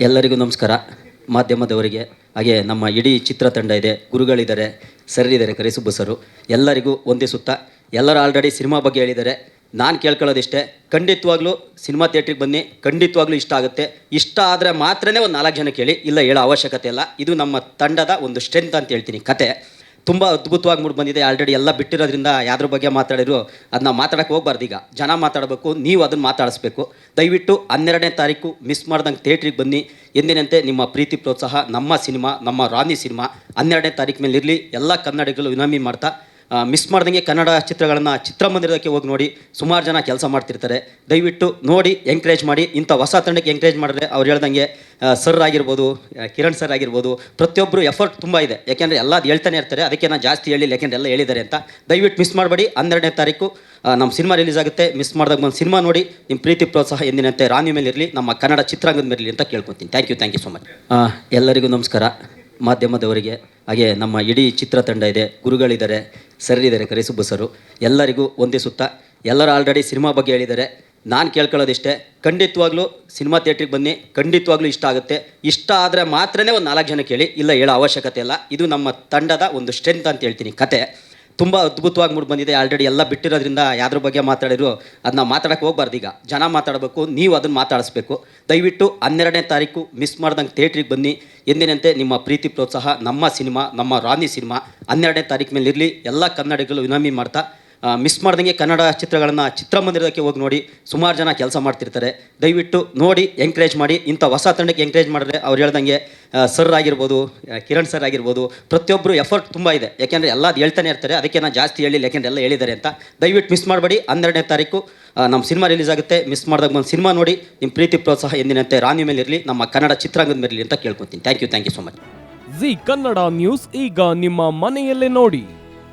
ಎಲ್ಲರಿಗೂ ನಮಸ್ಕಾರ. ಮಾಧ್ಯಮದವರಿಗೆ, ಹಾಗೆ ನಮ್ಮ ಇಡೀ ಚಿತ್ರತಂಡ ಇದೆ. ಗುರುಗಳಿದ್ದಾರೆ ಸರ್ ಇದ್ದಾರೆ ಕರಿಸುಬ್ಬು ಸರು. ಎಲ್ಲರಿಗೂ ಒಂದೇ ಸುತ್ತ. ಎಲ್ಲರೂ ಆಲ್ರೆಡಿ ಸಿನಿಮಾ ಬಗ್ಗೆ ಹೇಳಿದ್ದಾರೆ. ನಾನು ಕೇಳ್ಕೊಳ್ಳೋದಿಷ್ಟೇ. ಖಂಡಿತವಾಗ್ಲೂ ಸಿನಿಮಾ ಥಿಯೇಟ್ರಿಗೆ ಬನ್ನಿ. ಖಂಡಿತವಾಗ್ಲೂ ಇಷ್ಟ ಆಗುತ್ತೆ. ಇಷ್ಟ ಆದರೆ ಮಾತ್ರನೇ ಒಂದು ನಾಲ್ಕು ಜನ ಕೇಳಿ. ಇಲ್ಲ ಹೇಳೋ ಅವಶ್ಯಕತೆ ಇಲ್ಲ. ಇದು ನಮ್ಮ ತಂಡದ ಒಂದು ಸ್ಟ್ರೆಂತ್ ಅಂತ ಹೇಳ್ತೀನಿ ಕತೆ. ತುಂಬ ಅದ್ಭುತವಾಗಿ ಮೂಡ್ ಬಂದಿದೆ. ಆಲ್ರೆಡಿ ಎಲ್ಲ ಬಿಟ್ಟಿರೋದ್ರಿಂದ ಯಾವ್ದ್ರ ಬಗ್ಗೆ ಮಾತಾಡಿದ್ರು ಅದನ್ನ ಮಾತಾಡೋಕ್ಕೆ ಹೋಗ್ಬಾರ್ದು ಈಗ. ಜನ ಮಾತಾಡಬೇಕು, ನೀವು ಅದನ್ನು ಮಾತಾಡಿಸ್ಬೇಕು. ದಯವಿಟ್ಟು ಹನ್ನೆರಡನೇ ತಾರೀಕು ಮಿಸ್ ಮಾಡ್ದಂಗೆ ಥಿಯೇಟ್ರಿಗೆ ಬನ್ನಿ. ಎಂದಿನಂತೆ ನಿಮ್ಮ ಪ್ರೀತಿ ಪ್ರೋತ್ಸಾಹ, ನಮ್ಮ ಸಿನಿಮಾ, ನಮ್ಮ ರಾಣಿ ಸಿನಿಮಾ ಹನ್ನೆರಡನೇ ತಾರೀಕು ಮೇಲೆ ಇರಲಿ ಎಲ್ಲ ಕನ್ನಡಿಗರು ವಿನಮಿ ಮಾಡ್ತಾ ಮಿಸ್ ಮಾಡ್ದಂಗೆ ಕನ್ನಡ ಚಿತ್ರಗಳನ್ನು ಚಿತ್ರಮಂದಿರಕ್ಕೆ ಹೋಗಿ ನೋಡಿ ಸುಮಾರು ಜನ ಕೆಲಸ ಮಾಡ್ತಿರ್ತಾರೆ. ದಯವಿಟ್ಟು ನೋಡಿ ಎಂಕರೇಜ್ ಮಾಡಿ, ಇಂಥ ಹೊಸ ತಂಡಕ್ಕೆ ಎಂಕರೇಜ್ ಮಾಡಿದ್ರೆ ಅವ್ರು ಹೇಳ್ದಂಗೆ ಸರ್ ಆಗಿರ್ಬೋದು ಕಿರಣ್ ಸರ್ ಆಗಿರ್ಬೋದು ಪ್ರತಿಯೊಬ್ಬರು ಎಫರ್ಟ್ ತುಂಬ ಇದೆ. ಯಾಕೆಂದರೆ ಎಲ್ಲ ಹೇಳ್ತಾನೆ ಇರ್ತಾರೆ, ಅದಕ್ಕೆ ನಾನು ಜಾಸ್ತಿ ಹೇಳಿ ಯಾಕೆಂದರೆ ಎಲ್ಲ ಹೇಳಿದ್ದಾರೆ ಅಂತ. ದಯವಿಟ್ಟು ಮಿಸ್ ಮಾಡಬೇಡಿ. ಹನ್ನೆರಡನೇ ತಾರೀಕು ನಮ್ಮ ಸಿನಿಮಾ ರಿಲೀಸ್ ಆಗುತ್ತೆ. ಮಿಸ್ ಮಾಡಿದಾಗ ಒಂದು ಸಿನಿಮಾ ನೋಡಿ ನಿಮ್ಮ ಪ್ರೀತಿ, ಪ್ರೋತ್ಸಾಹ ಎಂದಿನಂತೆ ರಾಣಿ ಮೇಲೆ ಇರಲಿ, ನಮ್ಮ ಕನ್ನಡ ಚಿತ್ರಾಂಗದ ಮೇಲೆ ಇರಲಿ ಅಂತ ಕೇಳ್ಕೊತೀನಿ. Thank you thank you so much ಎಲ್ಲರಿಗೂ ನಮಸ್ಕಾರ. ಮಾಧ್ಯಮದವರಿಗೆ, ಹಾಗೆ ನಮ್ಮ ಇಡೀ ಚಿತ್ರತಂಡ ಇದೆ, ಗುರುಗಳಿದ್ದಾರೆ. ಸರ್ ಇದ್ದಾರೆ ಕರಿಸುಬ್ಬು ಸರು. ಎಲ್ಲರಿಗೂ ಒಂದೇ ಸುತ್ತ. ಎಲ್ಲರೂ ಆಲ್ರೆಡಿ ಸಿನಿಮಾ ಬಗ್ಗೆ ಹೇಳಿದ್ದಾರೆ. ನಾನು ಕೇಳ್ಕೊಳ್ಳೋದಿಷ್ಟೇ. ಖಂಡಿತವಾಗ್ಲೂ ಸಿನಿಮಾ ಥಿಯೇಟ್ರಿಗೆ ಬನ್ನಿ. ಖಂಡಿತವಾಗ್ಲೂ ಇಷ್ಟ ಆಗುತ್ತೆ. ಇಷ್ಟ ಆದರೆ ಮಾತ್ರನೇ ಒಂದು ನಾಲ್ಕು ಜನ ಕೇಳಿ. ಇಲ್ಲ ಹೇಳೋ ಅವಶ್ಯಕತೆ ಇಲ್ಲ. ಇದು ನಮ್ಮ ತಂಡದ ಒಂದು ಸ್ಟ್ರೆಂತ್ ಅಂತ ಹೇಳ್ತೀನಿ ಕತೆ. ತುಂಬ ಅದ್ಭುತವಾಗಿ ಮೂಡ್ ಬಂದಿದೆ. ಆಲ್ರೆಡಿ ಎಲ್ಲ ಬಿಟ್ಟಿರೋದ್ರಿಂದ ಯಾವ್ದ್ರ ಬಗ್ಗೆ ಮಾತಾಡಿದ್ರು ಅದನ್ನ ಮಾತಾಡಕ್ಕೆ ಹೋಗ್ಬಾರ್ದು ಈಗ. ಜನ ಮಾತಾಡಬೇಕು, ನೀವು ಅದನ್ನು ಮಾತಾಡಿಸ್ಬೇಕು. ದಯವಿಟ್ಟು ಹನ್ನೆರಡನೇ ತಾರೀಕು ಮಿಸ್ ಮಾಡ್ದಂಗೆ ಥಿಯೇಟ್ರಿಗೆ ಬನ್ನಿ. ಎಂದಿನಂತೆ ನಿಮ್ಮ ಪ್ರೀತಿ ಪ್ರೋತ್ಸಾಹ, ನಮ್ಮ ಸಿನಿಮಾ, ನಮ್ಮ ರಾಣಿ ಸಿನಿಮಾ ಹನ್ನೆರಡನೇ ತಾರೀಕು ಮೇಲೆ ಇರಲಿ ಎಲ್ಲ ಕನ್ನಡಿಗರು ವಿನಮಿ ಮಾಡ್ತಾ ಮಿಸ್ ಮಾಡ್ದಂಗೆ ಕನ್ನಡ ಚಿತ್ರಗಳನ್ನು ಚಿತ್ರಮಂದಿರಕ್ಕೆ ಹೋಗಿ ನೋಡಿ ಸುಮಾರು ಜನ ಕೆಲಸ ಮಾಡ್ತಿರ್ತಾರೆ. ದಯವಿಟ್ಟು ನೋಡಿ ಎಂಕರೇಜ್ ಮಾಡಿ, ಇಂಥ ಹೊಸ ತಂಡಕ್ಕೆ ಎಂಕರೇಜ್ ಮಾಡಿದ್ರೆ ಅವ್ರು ಹೇಳ್ದಂಗೆ ಸರ್ ಆಗಿರ್ಬೋದು ಕಿರಣ್ ಸರ್ ಆಗಿರ್ಬೋದು ಪ್ರತಿಯೊಬ್ಬರು ಎಫರ್ಟ್ ತುಂಬ ಇದೆ. ಯಾಕೆಂದರೆ ಎಲ್ಲ ಹೇಳ್ತಾನೆ ಇರ್ತಾರೆ, ಅದಕ್ಕೆ ನಾನು ಜಾಸ್ತಿ ಹೇಳಿಲ್ಲ, ಯಾಕೆಂದರೆ ಎಲ್ಲ ಹೇಳಿದ್ದಾರೆ ಅಂತ. ದಯವಿಟ್ಟು ಮಿಸ್ ಮಾಡಬೇಡಿ, ಹನ್ನೆರಡನೇ ತಾರೀಕು ನಮ್ಮ ಸಿನಿಮಾ ರಿಲೀಸ್ ಆಗುತ್ತೆ. ಮಿಸ್ ಮಾಡಿದಾಗ ಒಂದು ಸಿನಿಮಾ ನೋಡಿ ನಿಮ್ಮ ಪ್ರೀತಿ, ಪ್ರೋತ್ಸಾಹ ಎಂದಿನಂತೆ ರಾಣಿ ಮೇಲೆ ಇರಲಿ, ನಮ್ಮ ಕನ್ನಡ ಚಿತ್ರಾಂಗದ ಮೇಲೆ ಇರಲಿ ಅಂತ ಕೇಳ್ಕೊತೀನಿ. Thank you thank you so much Zee Kannada news ಈಗ ನಿಮ್ಮ ಮನೆಯಲ್ಲೇ ನೋಡಿ.